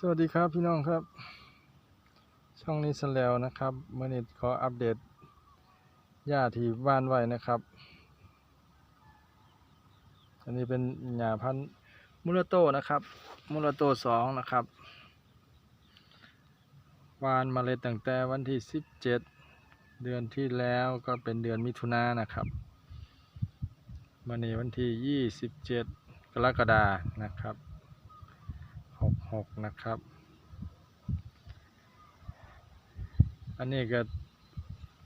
สวัสดีครับพี่น้องครับ ช่องนี้สแล้วนะครับเมื่อนี้ขออัปเดตหญ้าที่บ้านไว้นะครับ อันนี้เป็นหญ้าพันธุ์มูลโตนะครับ มูลโตสองนะครับวานเมล็ดตั้งแต่วันที่17เจ็ดเดือนที่แล้วก็เป็นเดือนมิถุนายนนะครับมื่อนี้วันที่27กรกฎานะครับ หกนะครับ อันนี้ก็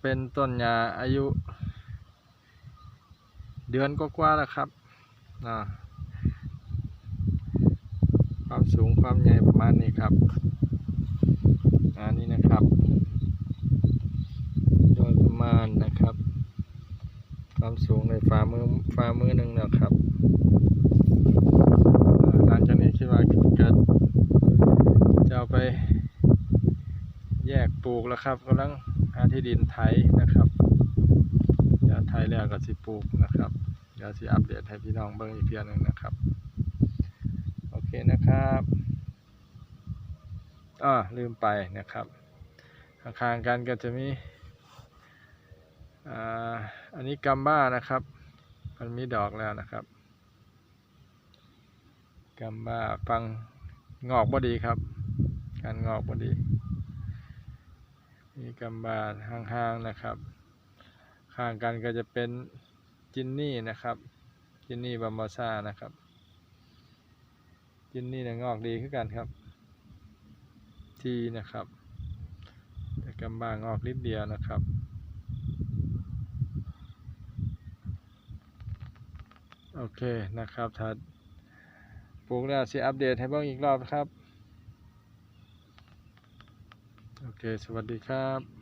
เป็นต้นยาอายุ เดือนกว่าๆแล้วครับความสูงความใหญ่ประมาณนี้ครับอันนี้นะครับ โดยประมาณนะครับ ความสูงในฝ่ามือฝ่ามือหนึ่งนะครับอ่าหลังจากนี้คิดว่าจะจะเอาไป แยกปลูกแล้วครับกำลังหาที่ดินไถนะครับเดี๋ยวไถแล้วก็สิปลูกนะครับเดี๋ยวสิอัปเดตให้พี่น้องเบิ่งอีกเพียหนึ่งนะครับโอเคนะครับอ่าลืมไปนะครับข้างๆกันก็จะมีอ่าอันนี้กัมบ้านะครับ มันมีดอกแล้วนะครับกัมบ้าฟังงอกบ่ดีครับ การงอกบ่ดี มีกัมบ้าห่างๆนะครับ ข้างกันก็จะเป็นจินนี่นะครับ จินนี่บัมบาซ่านะครับ จินนี่เนี่ยงอกดีขึ้นกันครับ ทีนะครับ แต่กัมบ้างอกนิดเดียวนะครับโอเคนะครับถ้าปลูกแล้วสิอัปเดตให้เบิ่งอีกรอบครับ โอเค สวัสดีครับ